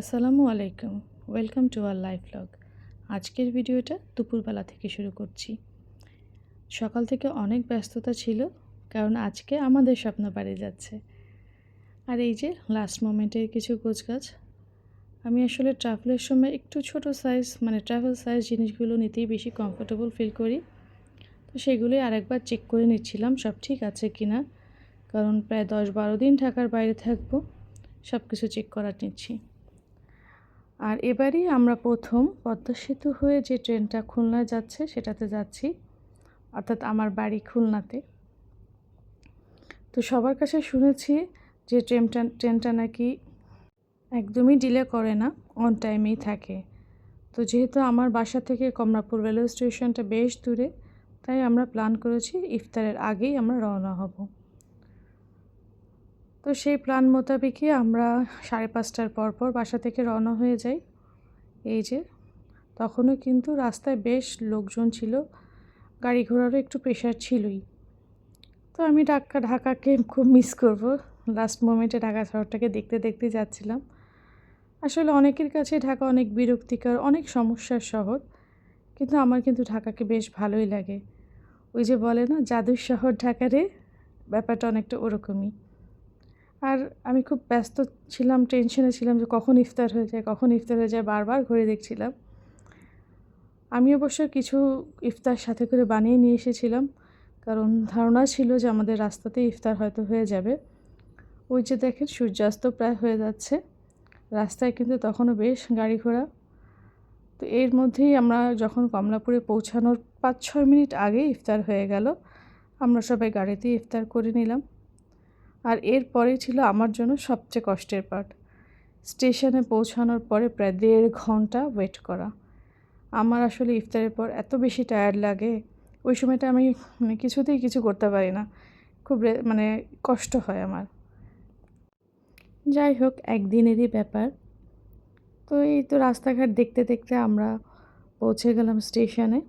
আসসালামু আলাইকুম। Welcome to our life blog. আজকের ভিডিওটা দুপুরবেলা থেকে শুরু করছি। সকাল থেকে অনেক ব্যস্ততা ছিল, কারণ আজকে আমাদের স্বপ্ন বাড়ি যাচ্ছে। আর এই যে লাস্ট মোমেন্টের কিছু গোছগাছ, আমি আসলে ট্রাভেলের সময় একটু ছোট সাইজ মানে ট্রাভেল সাইজ জিনিসগুলো নিতেই বেশি কমফোর্টেবল ফিল করি। তো সেগুলোই আরেকবার চেক করে নিচ্ছিলাম, সব ঠিক আছে কি না কারণ প্রায় দশ বারো দিন ঢাকার বাইরে থাকব সব কিছু চেক করার নিচ্ছি। আর এবারই আমরা প্রথম পদ্মা সেতু হয়ে যে ট্রেনটা খুলনায় যাচ্ছে, সেটাতে যাচ্ছি, অর্থাৎ আমার বাড়ি খুলনাতে। তো সবার কাছে শুনেছি যে ট্রেনটা ট্রেনটা নাকি একদমই ডিলে করে না অন টাইমেই থাকে। তো যেহেতু আমার বাসা থেকে কমলাপুর রেলওয়ে স্টেশনটা বেশ দূরে, তাই আমরা প্ল্যান করেছি ইফতারের আগেই আমরা রওনা হব। তো সেই প্ল্যান মোতাবেকই আমরা সাড়ে পাঁচটার পর পর বাসা থেকে রওনা হয়ে যাই। এই যে, তখনও কিন্তু রাস্তায় বেশ লোকজন ছিল, গাড়ি ঘোড়ারও একটু প্রেশার ছিলই। তো আমি ঢাকা ঢাকাকে খুব মিস করব। লাস্ট মোমেন্টে ঢাকা শহরটাকে দেখতে দেখতে যাচ্ছিলাম। আসলে অনেকের কাছে ঢাকা অনেক বিরক্তিকর, অনেক সমস্যার শহর, কিন্তু আমার কিন্তু ঢাকাকে বেশ ভালোই লাগে। ওই যে বলে না, জাদুর শহর ঢাকারে ব্যাপারটা অনেকটা ওরকমই। আর আমি খুব ব্যস্ত ছিলাম, টেনশনে ছিলাম যে কখন ইফতার হয়ে যায়, কখন ইফতার হয়ে যায়, বারবার ঘুরে দেখছিলাম। আমি অবশ্য কিছু ইফতার সাথে করে বানিয়ে নিয়ে এসেছিলাম, কারণ ধারণা ছিল যে আমাদের রাস্তাতেই ইফতার হয়তো হয়ে যাবে। ওই যে দেখেন, সূর্যাস্ত প্রায় হয়ে যাচ্ছে। রাস্তায় কিন্তু তখনও বেশ গাড়ি ঘোড়া। তো এর মধ্যেই আমরা যখন কমলাপুরে পৌঁছানোর পাঁচ ছয় মিনিট আগে ইফতার হয়ে গেল, আমরা সবাই গাড়িতেই ইফতার করে নিলাম। আর এরপরে ছিল আমার জন্য সবচেয়ে কষ্টের পার্ট স্টেশনে পৌঁছানোর পরে প্রায় দেড় ঘণ্টা ওয়েট করা। আমার আসলে ইফতারের পর এত বেশি টায়ার্ড লাগে। ওই সময়টা আমি মানে কিছুতেই কিছু করতে পারি না। খুব মানে কষ্ট হয় আমার। যাই হোক, একদিনেরই ব্যাপার। তো এই তো রাস্তাঘাট দেখতে দেখতে আমরা পৌঁছে গেলাম স্টেশনে।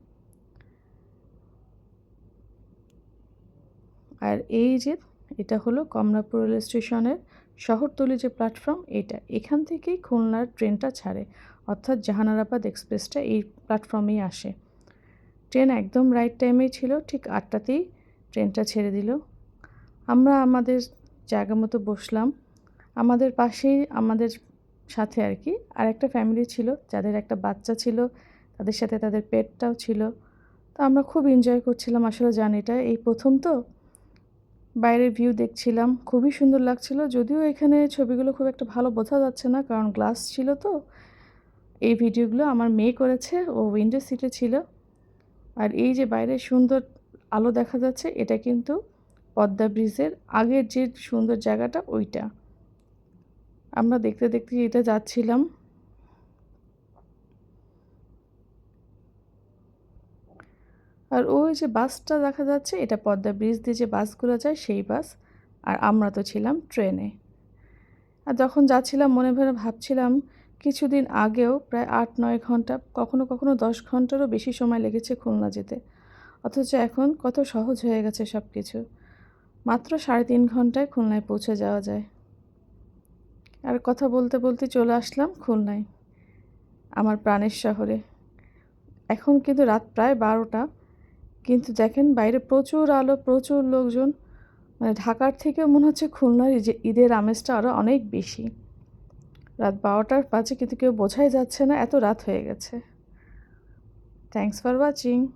আর এই যে এটা হলো কমলাপুর রেল স্টেশনের শহরতলি যে প্ল্যাটফর্ম, এটা এখান থেকেই খুলনার ট্রেনটা ছাড়ে, অর্থাৎ জাহানারাবাদ এক্সপ্রেসটা এই প্ল্যাটফর্মেই আসে। ট্রেন একদম রাইট টাইমেই ছিল, ঠিক আটটাতেই ট্রেনটা ছেড়ে দিল। আমরা আমাদের জায়গা মতো বসলাম। আমাদের পাশেই, আমাদের সাথে আর কি আর একটা ফ্যামিলি ছিল, যাদের একটা বাচ্চা ছিল, তাদের সাথে তাদের পেটটাও ছিল। তো আমরা খুব এনজয় করছিলাম, আসলে জার্নিটা। এই প্রথম তো বাইরের ভিউ দেখছিলাম, খুবই সুন্দর লাগছিল। যদিও এখানে ছবিগুলো খুব একটা ভালো বোঝা যাচ্ছে না, কারণ গ্লাস ছিল তো। এই ভিডিওগুলো আমার মেয়ে করেছে, ও উইন্ডো সিটে ছিল। আর এই যে বাইরে সুন্দর আলো দেখা যাচ্ছে, এটা কিন্তু পদ্মা ব্রিজের আগের যে সুন্দর জায়গাটা, ওইটা। আমরা দেখতে দেখতে এটা যাচ্ছিলাম। আর ওই যে বাসটা দেখা যাচ্ছে, এটা পদ্মা ব্রিজ দিয়ে যে বাসগুলো যায় সেই বাস। আর আমরা তো ছিলাম ট্রেনে। আর যখন যাচ্ছিলাম, মনে ভরে ভাবছিলাম, কিছুদিন আগেও প্রায় আট নয় ঘণ্টা, কখনো কখনো দশ ঘন্টারও বেশি সময় লেগেছে খুলনা যেতে। অথচ এখন কত সহজ হয়ে গেছে সব কিছু মাত্র সাড়ে তিন ঘন্টায় খুলনায় পৌঁছে যাওয়া যায়। আর কথা বলতে বলতে চলে আসলাম খুলনায়, আমার প্রাণের শহরে। এখন কিন্তু রাত প্রায় বারোটা কিন্তু দেখেন বাইরে প্রচুর আলো, প্রচুর লোকজন। মানে ঢাকার থেকেও মনে হচ্ছে খুলনার যে ঈদের আমেজটা আরও অনেক বেশি। রাত বারোটার পাঁচে কিন্তু কেউ বোঝাই যাচ্ছে না, এত রাত হয়ে গেছে। Thanks for watching